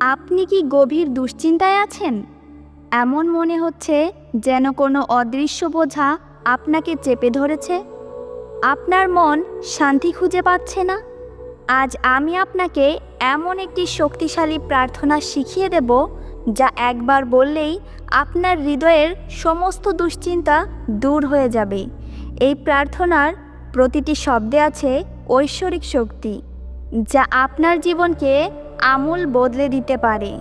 আপনি কি গভীর দুশ্চিন্তায় আছেন? এমন মনে হচ্ছে যেন কোনো অদৃশ্য বোঝা আপনাকে চেপে ধরেছে। আপনার মন শান্তি খুঁজে পাচ্ছে না। আজ আমি আপনাকে এমন একটি শক্তিশালী প্রার্থনা শিখিয়ে দেব, যা একবার বললেই আপনার হৃদয়ের সমস্ত দুশ্চিন্তা দূর হয়ে যাবে। এই প্রার্থনার প্রতিটি শব্দে আছে ঐশ্বরিক শক্তি, যা আপনার জীবনকে আমূল বদলে দিতে পারে।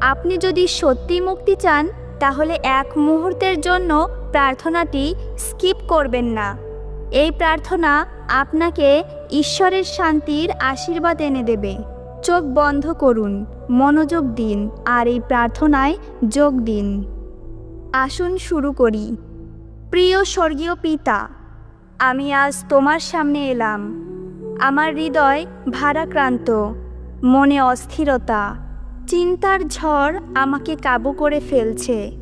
আপনি যদি সত্যি মুক্তি চান, তাহলে এক মুহূর্তের জন্য প্রার্থনাটি স্কিপ করবেন না। এই প্রার্থনা আপনাকে ঈশ্বরের শান্তির আশীর্বাদ এনে দেবে। চোখ বন্ধ করুন, মনোযোগ দিন, আর এই প্রার্থনায় যোগ দিন। আসুন শুরু করি। প্রিয় স্বর্গীয় পিতা, আমি আজ তোমার সামনে এলাম। আমার হৃদয় ভারাক্রান্ত। মনে অস্থিরতা, চিন্তার ঝড় আমাকে কাবু করে ফেলছে।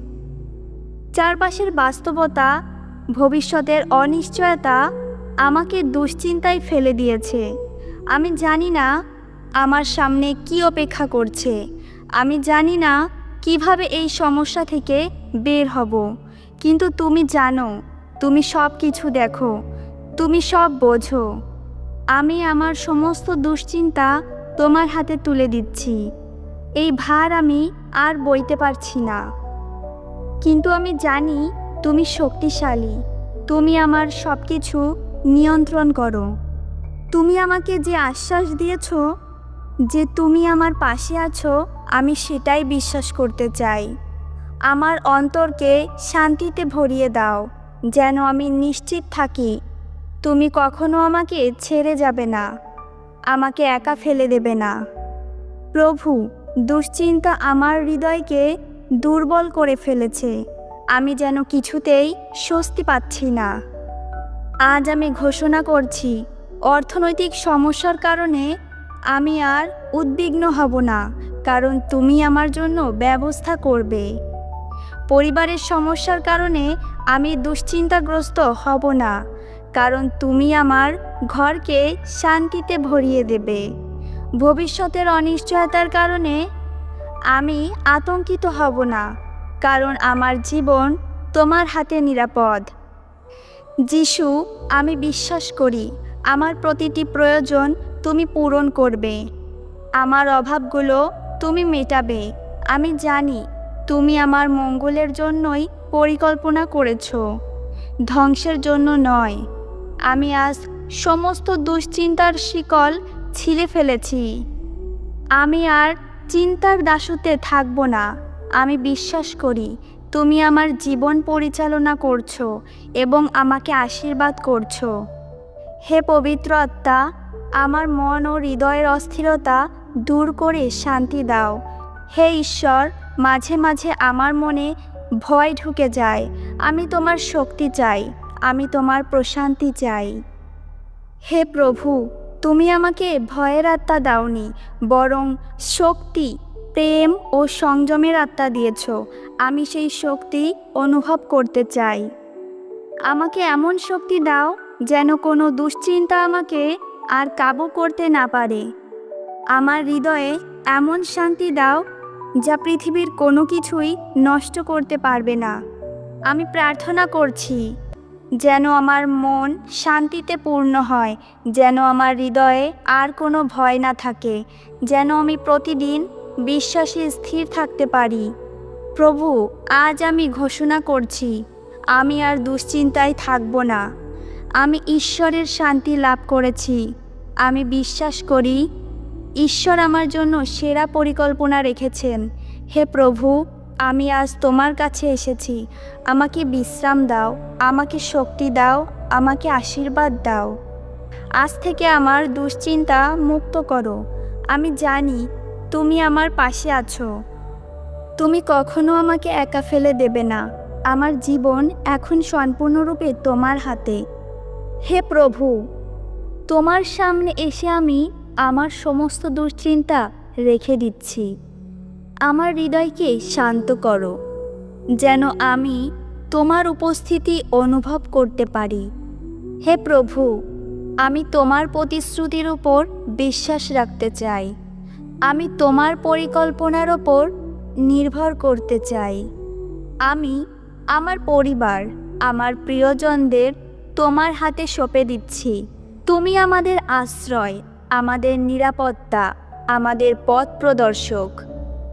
চারপাশের বাস্তবতা, ভবিষ্যতের অনিশ্চয়তা আমাকে দুশ্চিন্তায় ফেলে দিয়েছে। আমি জানি না আমার সামনে কি অপেক্ষা করছে। আমি জানি না কীভাবে এই সমস্যা থেকে বের হব। কিন্তু তুমি জানো, তুমি সব কিছু দেখো, তুমি সব বোঝো। আমি আমার সমস্ত দুশ্চিন্তা তোমার হাতে তুলে দিচ্ছি। এই ভার আমি আর বইতে পারছি না। কিন্তু আমি জানি তুমি শক্তিশালী। তুমি আমার সব কিছু নিয়ন্ত্রণ করো। তুমি আমাকে যে আশ্বাস দিয়েছ, যে তুমি আমার পাশে আছো, আমি সেটাই বিশ্বাস করতে চাই। আমার অন্তরকে শান্তিতে ভরিয়ে দাও, যেন আমি নিশ্চিত থাকি। তুমি কখনো আমাকে ছেড়ে যাবে না। আমাকে একা ফেলে দেবে না। প্রভু, দুশ্চিন্তা আমার হৃদয়কে দুর্বল করে ফেলেছে। আমি যেন কিছুতেই স্বস্তি পাচ্ছি না। আজ আমি ঘোষণা করছি, অর্থনৈতিক সমস্যার কারণে আমি আর উদ্বিগ্ন হব না, কারণ তুমি আমার জন্য ব্যবস্থা করবে। পরিবারের সমস্যার কারণে আমি দুশ্চিন্তাগ্রস্ত হব না। কারণ তুমি আমার ঘরকে শান্তিতে ভরিয়ে দেবে। ভবিষ্যতের অনিশ্চয়তার কারণে আমি আতঙ্কিত হব না, কারণ আমার জীবন তোমার হাতে নিরাপদ। যিশু, আমি বিশ্বাস করি, আমার প্রতিটি প্রয়োজন তুমি পূরণ করবে। আমার অভাবগুলো তুমি মেটাবে। আমি জানি, তুমি আমার মঙ্গলের জন্যই পরিকল্পনা করেছ। ধ্বংসের জন্য নয় আমি আজ সমস্ত দুশ্চিন্তার শিকল ছিলে ফেলেছি। আমি আর চিন্তার দাসত্বে থাকব না। আমি বিশ্বাস করি, তুমি আমার জীবন পরিচালনা করছ এবং আমাকে আশীর্বাদ করছ। হে পবিত্র আত্মা, আমার মন ও হৃদয়ের অস্থিরতা দূর করে শান্তি দাও। হে ঈশ্বর, মাঝে মাঝে আমার মনে ভয় ঢুকে যায়। আমি তোমার শক্তি চাই। আমি তোমার প্রশান্তি চাই। হে প্রভু, তুমি আমাকে ভয়ের আত্মা দাওনি, বরং শক্তি, প্রেম ও সংযমের আত্মা দিয়েছ। আমি সেই শক্তি অনুভব করতে চাই। আমাকে এমন শক্তি দাও যেন কোনো দুশ্চিন্তা আমাকে আর কাবু করতে না পারে। আমার হৃদয়ে এমন শান্তি দাও যা পৃথিবীর কোনো কিছুই নষ্ট করতে পারবে না। আমি প্রার্থনা করছি। যেন আমার মন শান্তিতে পূর্ণ হয়, যেন আমার হৃদয়ে আর কোনো ভয় না থাকে, যেন আমি প্রতিদিন বিশ্বাসে স্থির থাকতে পারি। প্রভু, আজ আমি ঘোষণা করছি, আমি আর দুশ্চিন্তায় থাকব না। আমি ঈশ্বরের শান্তি লাভ করেছি। আমি বিশ্বাস করি, ঈশ্বর আমার জন্য সেরা পরিকল্পনা রেখেছেন। হে প্রভু আমি আজ তোমার কাছে এসেছি। আমাকে বিশ্রাম দাও, আমাকে শক্তি দাও, আমাকে আশীর্বাদ দাও। আজ থেকে আমার দুশ্চিন্তা মুক্ত করো। আমি জানি তুমি আমার পাশে আছো। তুমি কখনো আমাকে একা ফেলে দেবে না। আমার জীবন এখন সম্পূর্ণরূপে তোমার হাতে। হে প্রভু, তোমার সামনে এসে আমি আমার সমস্ত দুশ্চিন্তা রেখে দিচ্ছি। আমার হৃদয়কে শান্ত করো, যেন আমি তোমার উপস্থিতি অনুভব করতে পারি। হে প্রভু, আমি তোমার প্রতিশ্রুতির উপর বিশ্বাস রাখতে চাই। আমি তোমার পরিকল্পনার ওপর নির্ভর করতে চাই। আমি আমার পরিবার, আমার প্রিয়জনদের তোমার হাতে সঁপে দিচ্ছি। তুমি আমাদের আশ্রয়, আমাদের নিরাপত্তা, আমাদের পথ প্রদর্শক।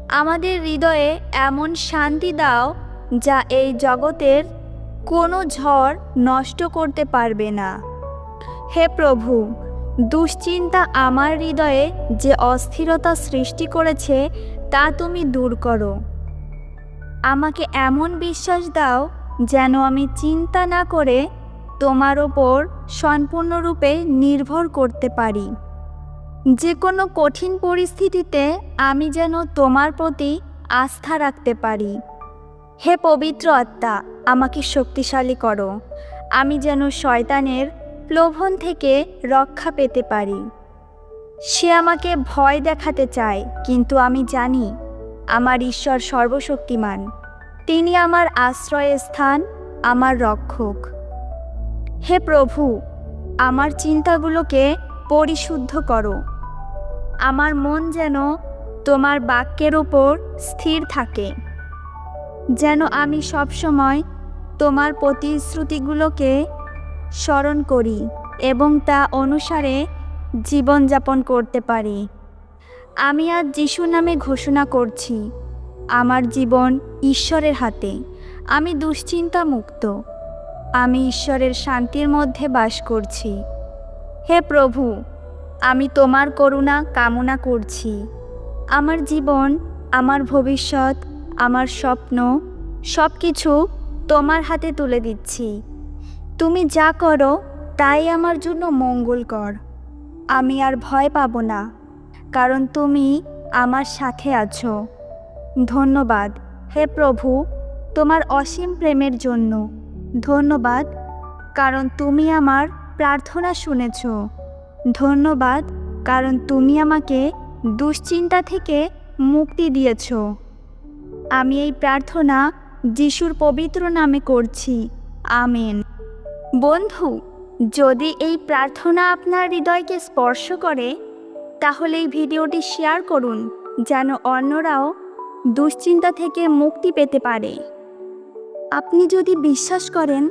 আমাদের হৃদয়ে এমন শান্তি দাও যা এই জগতের কোনো ঝড় নষ্ট করতে পারবে না। হে প্রভু, দুশ্চিন্তা আমার হৃদয়ে যে অস্থিরতা সৃষ্টি করেছে, তা তুমি দূর করো। আমাকে এমন বিশ্বাস দাও যেন আমি চিন্তা না করে তোমার ওপর সম্পূর্ণরূপে নির্ভর করতে পারি। যে কোনো কঠিন পরিস্থিতিতে আমি যেন তোমার প্রতি আস্থা রাখতে পারি। হে পবিত্র আত্মা, আমাকে শক্তিশালী করো। আমি যেন শয়তানের প্লোভন থেকে রক্ষা পেতে পারি। সে আমাকে ভয় দেখাতে চায়, কিন্তু আমি জানি আমার ঈশ্বর সর্বশক্তিমান। তিনি আমার আশ্রয়স্থান আমার রক্ষক। হে প্রভু, আমার চিন্তাগুলোকে পরিশুদ্ধ করো। আমার মন যেন তোমার বাক্যের ওপর স্থির থাকে। যেন আমি সবসময় তোমার প্রতিশ্রুতিগুলোকে স্মরণ করি এবং তা অনুসারে জীবনযাপন করতে পারি। আমি আজ যিশু নামে ঘোষণা করছি, আমার জীবন ঈশ্বরের হাতে। আমি দুশ্চিন্তা মুক্ত আমি ঈশ্বরের শান্তির মধ্যে বাস করছি। হে প্রভু আমি তোমার করুণা কামনা করছি। আমার জীবন, আমার ভবিষ্যৎ, আমার স্বপ্ন সব কিছু তোমার হাতে তুলে দিচ্ছি। তুমি যা করো, তাই আমার জন্য মঙ্গলকর। আমি আর ভয় পাবো না, কারণ তুমি আমার সাথে আছো। ধন্যবাদ, হে প্রভু, তোমার অসীম প্রেমের জন্য। ধন্যবাদ, কারণ তুমি আমার প্রার্থনা শুনেছ। ধন্যবাদ, কারণ তুমি আমাকে দুশ্চিন্তা থেকে মুক্তি দিয়েছ। আমি এই প্রার্থনা যিশুর পবিত্র নামে করছি। আমেন। বন্ধু, যদি এই প্রার্থনা আপনার হৃদয়কে স্পর্শ করে, তাহলে এই ভিডিওটি শেয়ার করুন, যেন অন্যরাও দুশ্চিন্তা থেকে মুক্তি পেতে পারে। আপনি যদি বিশ্বাস করেন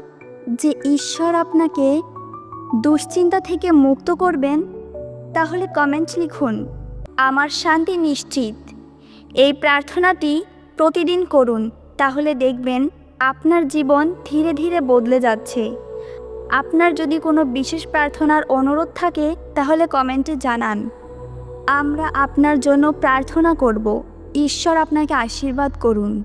যে ঈশ্বর আপনাকে দুশ্চিন্তা থেকে মুক্ত করবেন, তাহলে কমেন্ট লিখুন। আমার শান্তি নিশ্চিত। এই প্রার্থনাটি প্রতিদিন করুন, তাহলে দেখবেন আপনার জীবন ধীরে ধীরে বদলে যাচ্ছে। আপনার যদি কোনো বিশেষ প্রার্থনার অনুরোধ থাকে, তাহলে কমেন্টে জানান। আমরা আপনার জন্য প্রার্থনা করব। ঈশ্বর আপনাকে আশীর্বাদ করুন।